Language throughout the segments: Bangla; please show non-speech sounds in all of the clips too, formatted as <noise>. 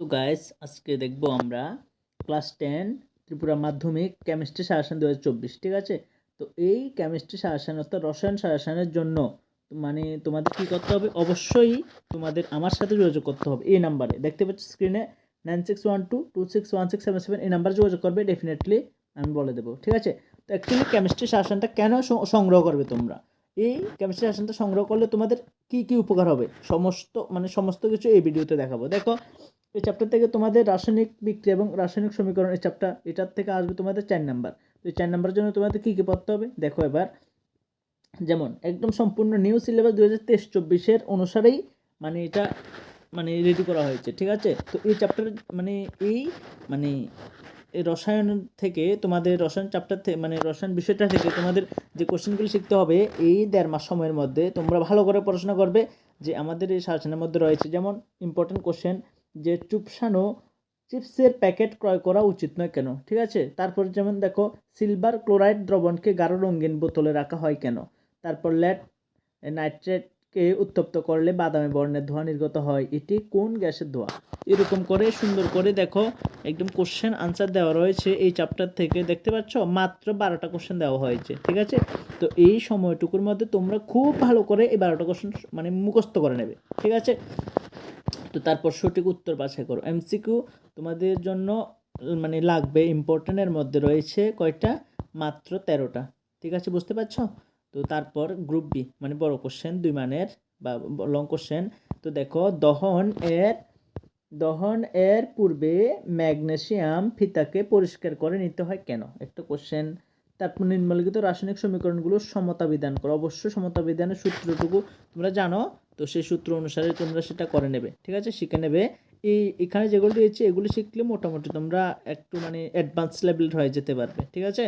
তো গাইস আজকে দেখব আমরা ক্লাস টেন ত্রিপুরা মাধ্যমিক কেমিস্ট্রি সাজেশন দু ঠিক আছে? তো এই কেমিস্ট্রি সাজেশন অর্থাৎ রসায়ন সাজেশনের জন্য মানে তোমাদের কী করতে হবে? অবশ্যই তোমাদের আমার সাথে যোগাযোগ করতে হবে এই নাম্বারে দেখতে পাচ্ছ স্ক্রিনে nine six one two two six one six seven seven এই নাম্বারে যোগাযোগ করবে ডেফিনেটলি আমি বলে দেবো, ঠিক আছে? তো অ্যাকচুয়ালি কেমিস্ট্রি সাজেশনটা কেন সংগ্রহ করবে তোমরা? এই কেমিস্ট্রি সাজেশনটা সংগ্রহ করলে তোমাদের কি কি উপকার হবে? সমস্ত মানে সমস্ত কিছু এই ভিডিওতে দেখাবো। দেখো এই চ্যাপ্টার থেকে তোমাদের রাসায়নিক বিক্রিয়া এবং রাসায়নিক সমীকরণ এই চ্যাপ্টার এটার থেকে আসবে তোমাদের চার নাম্বার তো এই চার নাম্বারের জন্য তোমাদের কী কী পড়তে হবে? দেখো এবার, যেমন একদম সম্পূর্ণ নিউ সিলেবাস দু হাজার তেইশ চব্বিশের অনুসারেই মানে এটা মানে রেডি করা হয়েছে, ঠিক আছে? তো এই চ্যাপ্টার মানে এই মানে এই রসায়ন থেকে তোমাদের রসায়ন চ্যাপ্টার থেকে মানে রসায়ন বিষয়টা থেকে তোমাদের যে কোশ্চেনগুলো শিখতে হবে, এই দেড় মাস সময়ের মধ্যে তোমরা ভালো করে পড়াশোনা করবে যে আমাদের এই শাসনের মধ্যে রয়েছে। যেমন ইম্পর্টেন্ট কোশ্চেন যে চুপসানো চিপসের প্যাকেট ক্রয় করা উচিত নয় কেন? ঠিক আছে? তারপর যেমন দেখো, সিলভার ক্লোরাইড দ্রবণকে গাঢ় রঙিন বোতলে রাখা হয় কেন? তারপর লেড নাইট্রেটকে উত্তপ্ত করলে বাদামি বর্ণের ধোঁয়া নির্গত হয়। এটি কোন গ্যাসের ধোঁয়া? এরকম করে সুন্দর করে দেখো, একদম কোশ্চেন আনসার দেওয়া রয়েছে এই চ্যাপ্টার থেকে। দেখতে পাচ্ছ? মাত্র বারোটা কোশ্চেন দেওয়া হয়েছে। ঠিক আছে? তো এই সময়টুকুর মধ্যে তোমরা খুব ভালো করে এই বারোটা কোশ্চেন মানে মুখস্থ করে নেবে। ঠিক আছে? তো তারপর সঠিক উত্তর বাছাই করো। এমসিকিউ তোমাদের জন্য মানে লাগবে ইম্পর্টেন্টের মধ্যে রয়েছে কয়টা? মাত্র তেরোটা। ঠিক আছে, বুঝতে পারছ? তো তারপর গ্রুপ বি মানে বড় কোশ্চেন দুই মানের বা লং কোশ্চেন তো দেখো, দহন এর দহন এর পূর্বে ম্যাগনেসিয়াম ফিতাকে পরিষ্কার করে নিতে হয় কেন? একটা কোশ্চেন তারপর নিম্নলিখিত রাসায়নিক সমীকরণগুলো সমতা বিধান করো। অবশ্যই সমতা বিধানের সূত্রটুকু তোমরা জানো, তো সেই সূত্র অনুসারে তোমরা সেটা করে নেবে, ঠিক আছে? শিখে নেবে। এই এখানে যেগুলো দিয়েছি, এগুলো শিখলে মোটামুটি তোমরা একটু মানে অ্যাডভান্স লেভেল হয়ে যেতে পারবে, ঠিক আছে?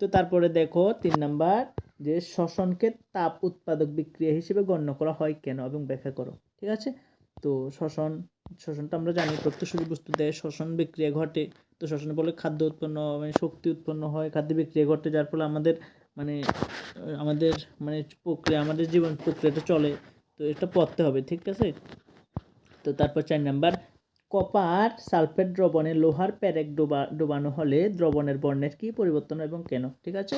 তো তারপরে দেখো, তিন নাম্বার, যে শ্বসনকে তাপ উৎপাদক বিক্রিয়া হিসেবে গণ্য করা হয় কেন এবং ব্যাখ্যা করো, ঠিক আছে? তো শ্বসন, শ্বসনটা আমরা জানি প্রত্যক্ষী বস্তু দেয় শ্বসন বিক্রিয়া ঘটে। তো শ্বসন বলে খাদ্য উৎপন্ন মানে শক্তি উৎপন্ন হয়, খাদ্য বিক্রিয়া ঘটে, যার ফলে আমাদের মানে আমাদের মানে প্রক্রিয়া, আমাদের জীবন প্রক্রিয়াটা চলে। তো এটা পড়তে হবে, ঠিক আছে? তো তারপর চার নাম্বার, কপার সালফেট দ্রবণে লোহার প্যারেক ডোবা, ডোবানো হলে দ্রবণের বর্ণের কী পরিবর্তন এবং কেন, ঠিক আছে?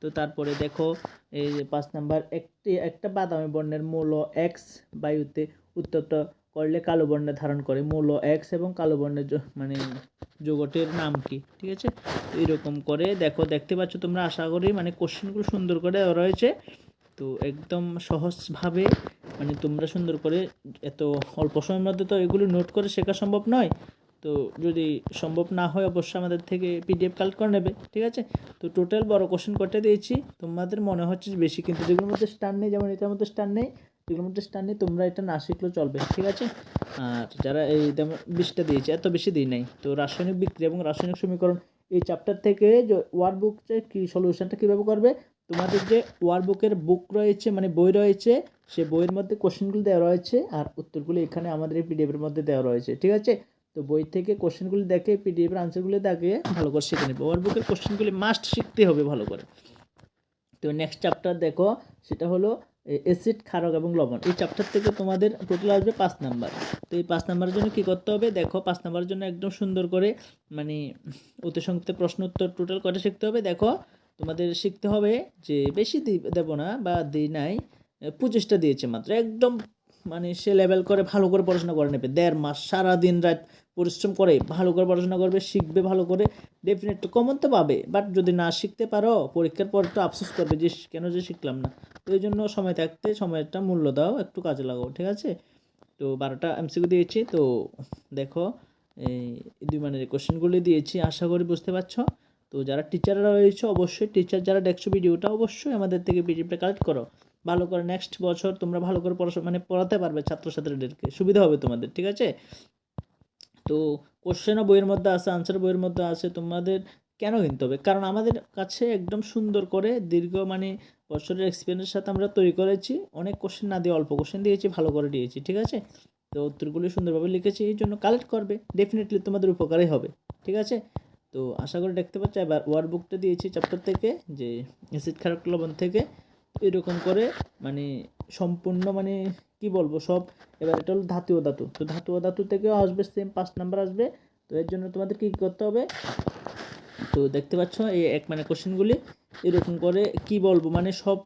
তো তারপরে দেখো, এই যে পাঁচ নাম্বার, একটি, একটা বাদামি বর্ণের মৌল এক্স বায়ুতে উত্তপ্ত করলে কালো বর্ণে ধারণ করে। মৌল এক্স এবং কালো বর্ণের মানে যোগটের নাম কি? ঠিক আছে? তো এরকম করে দেখো, দেখতে পাচ্ছ তোমরা? আশা করি মানে কোশ্চেনগুলো সুন্দর করে রয়েছে। তো একদম সহজভাবে মানে তোমরা সুন্দর করে এত অল্প সময়ের মধ্যে তো এগুলো নোট করে শেখা সম্ভব নয়। তো যদি সম্ভব না হয়, অবশ্যই আমাদের থেকে পিডিএফ কালেক্ট করে নেবে। ঠিক আছে? তো টোটাল বড় কোশ্চেন কটা দিয়েছি। তোমাদের মনে হচ্ছে বেশি, কিন্তু যেগুলোর মধ্যে স্টার নেই, যেমন এটার মধ্যে স্টার নেই স্টার নেই তোমরা এটা না শিখলেও চলবে, ঠিক আছে? আর যারা এই যেমন বিশটা দিয়েছে, এত বেশি দিই নাই। তো রাসায়নিক বিক্রিয়া এবং রাসায়নিক সমীকরণ, এই চ্যাপ্টার থেকে যে ওয়ার্কবুক যে কী সলিউশনটা কীভাবে করবে? তোমাদের যে ওয়ার্কবুকের বুক রয়েছে মানে বই রয়েছে, সে বইয়ের মধ্যে কোশ্চেনগুলো দেওয়া রয়েছে, আর উত্তরগুলো এখানে আমাদের এই পিডিএফের মধ্যে দেওয়া রয়েছে, ঠিক আছে? তো বই থেকে কোশ্চেনগুলি দেখে পিডিএফের আনসারগুলো দেখে ভালো করে শিখে নেবে। ওয়ার্কবুকের কোশ্চেনগুলি মাস্ট শিখতে হবে ভালো করে। তো নেক্সট চ্যাপ্টার দেখো, সেটা হলো অ্যাসিড ক্ষারক এবং লবণ। এই চ্যাপ্টার থেকে তোমাদের টোটাল আসবে পাঁচ নাম্বার তো এই পাঁচ নাম্বারের জন্য কী করতে হবে? দেখো, পাঁচ নাম্বারের জন্য একদম সুন্দর করে মানে অতি সংক্ষিপ্ত প্রশ্ন উত্তর টোটাল কটা শিখতে হবে? দেখো, তোমাদের শিখতে হবে যে বেশি দেবো না বা দিই নাই পঁচিশটা দিয়েছে মাত্র। একদম মানে সে লেভেল করে ভালো করে পড়াশোনা করে নেবে। দেড় মাস সারা দিন রাত পরিশ্রম করে ভালো করে পড়াশোনা করবে, শিখবে ভালো করে। ডেফিনেট কমন তো পাবে। বাট যদি না শিখতে পারো, পরীক্ষার পর তো আফসোস করবে যে কেন যে শিখলাম না? তো এই জন্য সময় থাকতে সময়টা মূল্য দাও, একটু কাজে লাগাও, ঠিক আছে? তো বারোটা এমসিকিউ দিয়েছি, তো দেখো, এই দুই মানের কোশ্চেনগুলি দিয়েছি, আশা করি বুঝতে পারছ? তো যারা টিচাররা রয়েছে, অবশ্যই টিচার যারা দেখছ ভিডিওটা, অবশ্যই আমাদের থেকে পিডিএফটা কালেক্ট করো। ভালো করে নেক্সট বছর তোমরা ভালো করে পড়াশোনা মানে পড়াতে পারবে ছাত্রছাত্রীদেরকে, সুবিধা হবে তোমাদের, ঠিক আছে? তো কোশ্চেনও বইয়ের মধ্যে আছে আনসার বইয়ের মধ্যে আছে, তোমাদের কেন কিনতে হবে? কারণ আমাদের কাছে একদম সুন্দর করে দীর্ঘ মানে বছরের এক্সপিরিয়েন্সের সাথে আমরা তৈরি করেছি। অনেক কোশ্চেন না দিয়ে অল্প কোশ্চেন দিয়েছি, ভালো করে দিয়েছি, ঠিক আছে? তো উত্তরগুলি সুন্দরভাবে লিখেছি, এই জন্য কালেক্ট করবে। ডেফিনেটলি তোমাদের উপকারই হবে, ঠিক আছে? তো আশা করি দেখতে পাচ্ছ, এবার ওয়ার্ড বুকটা দিয়েছি চ্যাপ্টার থেকে, যে অ্যাসিড খারাপ লবণ থেকে। এরকম করে মানে সম্পূর্ণ মানে কি বলব সব, এবার এটা হলো ধাতু ধাতু। তো ধাতু ধাতু থেকেও আসবে সেম পাঁচ নাম্বার আসবে। তো এর জন্য তোমাদের কী করতে হবে? তো দেখতে পাচ্ছ এই এক মানে কোশ্চেনগুলি এরকম করে কি বলব? মানে সব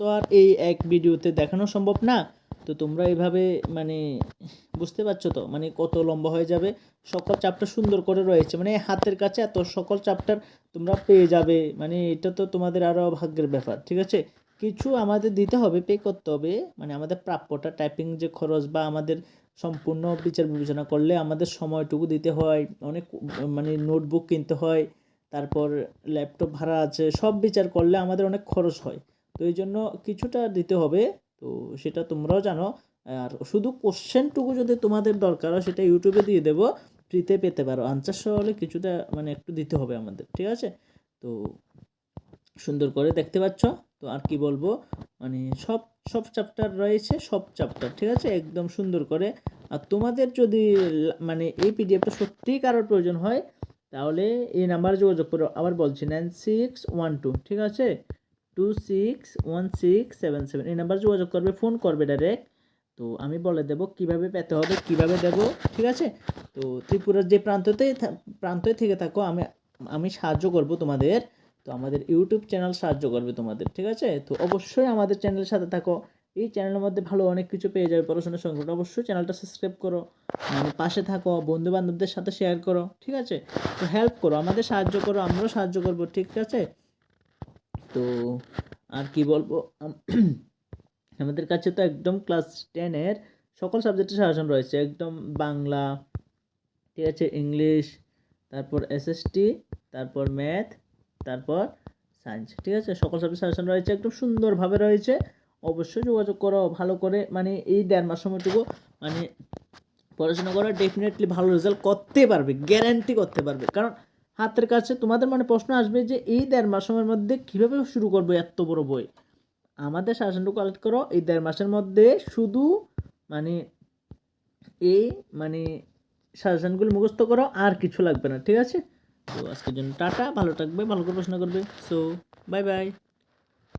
তো আর এই এক ভিডিওতে দেখানো সম্ভব না। তো তোমরা এভাবে মানে বুঝতে পারছ তো? মানে কত লম্বা হয়ে যাবে? সকল চাপটা সুন্দর করে রয়েছে। মানে হাতের কাছে এত সকল চাপটার তোমরা পেয়ে যাবে। মানে এটা তো তোমাদের আরও ভাগ্যের ব্যাপার, ঠিক আছে? কিছু আমাদের দিতে হবে পে করতে হবে। মানে আমাদের প্রাপ্যটা টাইপিং যে খরচ বা আমাদের সম্পূর্ণ বিচার বিবেচনা করলে আমাদের সময়টুকু দিতে হয়। অনেক মানে নোটবুক কিনতে হয়। তারপর ল্যাপটপ ভাড়া আছে, সব বিচার করলে আমাদের অনেক খরচ হয়। তো এই জন্য কিছুটা দিতে হবে। তো সেটা তোমরাও জানো। আর শুধু কোশ্চেনটুকু যদি তোমাদের দরকার হয়, সেটা ইউটিউবে দিয়ে দেবো। ফ্রিতে পেতে পারো। আনসার সহ হলে কিছুটা মানে একটু দিতে হবে আমাদের, ঠিক আছে? তো সুন্দর করে দেখতে পাচ্ছ। তো আর কি বলব? মানে সব সব চ্যাপ্টার রয়েছে, সব চ্যাপ্টার ঠিক আছে? একদম সুন্দর করে। আর তোমাদের যদি মানে এই পিডিএফটা সত্যিই কারোর প্রয়োজন হয় তাহলে এই নাম্বারে যোগাযোগ করো। আবার বলছি নাইন সিক্স ওয়ান টু ঠিক আছে? Two six one six seven seven এই নাম্বারে যোগাযোগ করবে ফোন করবে ডাইরেক্ট তো আমি বলে দেব কীভাবে পেতে হবে, কীভাবে দেব, ঠিক আছে? তো ত্রিপুরার যে প্রান্ততে প্রান্তে থেকে থাকো, আমি আমি সাহায্য করব তোমাদের। তো আমাদের ইউটিউব চ্যানেল সাহায্য করবে তোমাদের, ঠিক আছে? তো অবশ্যই আমাদের চ্যানেলের সাথে থাকো। এই চ্যানেলের মধ্যে ভালো অনেক কিছু পেয়ে যাবে পড়াশোনার সঙ্গে। অবশ্যই চ্যানেলটা সাবস্ক্রাইব করো মানে পাশে থাকো বন্ধু বান্ধবদের সাথে শেয়ার করো, ঠিক আছে? তো হেল্প করো, আমাদের সাহায্য করো, আমরাও সাহায্য করব, ঠিক আছে? তো আর কি বলব? <clears throat> আমাদের কাছে তো একদম ক্লাস টেনের সকল সাবজেক্টের সাজেশন রয়েছে। একদম বাংলা, ঠিক আছে? ইংলিশ তারপর এসএসটি তারপর ম্যাথ তারপর সায়েন্স ঠিক আছে? সকল সাবজেক্ট সাজেশন রয়েছে, একদম সুন্দরভাবে রয়েছে। অবশ্যই যোগাযোগ করো, ভালো করে মানে এই দেড় মাস সময়টুকু মানে পড়াশোনা করো ডেফিনেটলি ভালো রেজাল্ট করতে পারবে গ্যারান্টি করতে পারবে। কারণ হাতের কাছে তোমাদের মানে প্রশ্ন আসবে যে এই দেড় মাস সময়ের মধ্যে কীভাবে শুরু করব এত বড় বই? আমাদের সাজেশনটুকু কালেক্ট করো, এই দেড় মাসের মধ্যে শুধু মানে এই মানে সাজেশনগুলো মুখস্থ করো, আর কিছু লাগবে না, ঠিক আছে? তো আজকের জন্য টাটা, ভালো থাকবে, ভালো করে পড়াশোনা করবে। So bye bye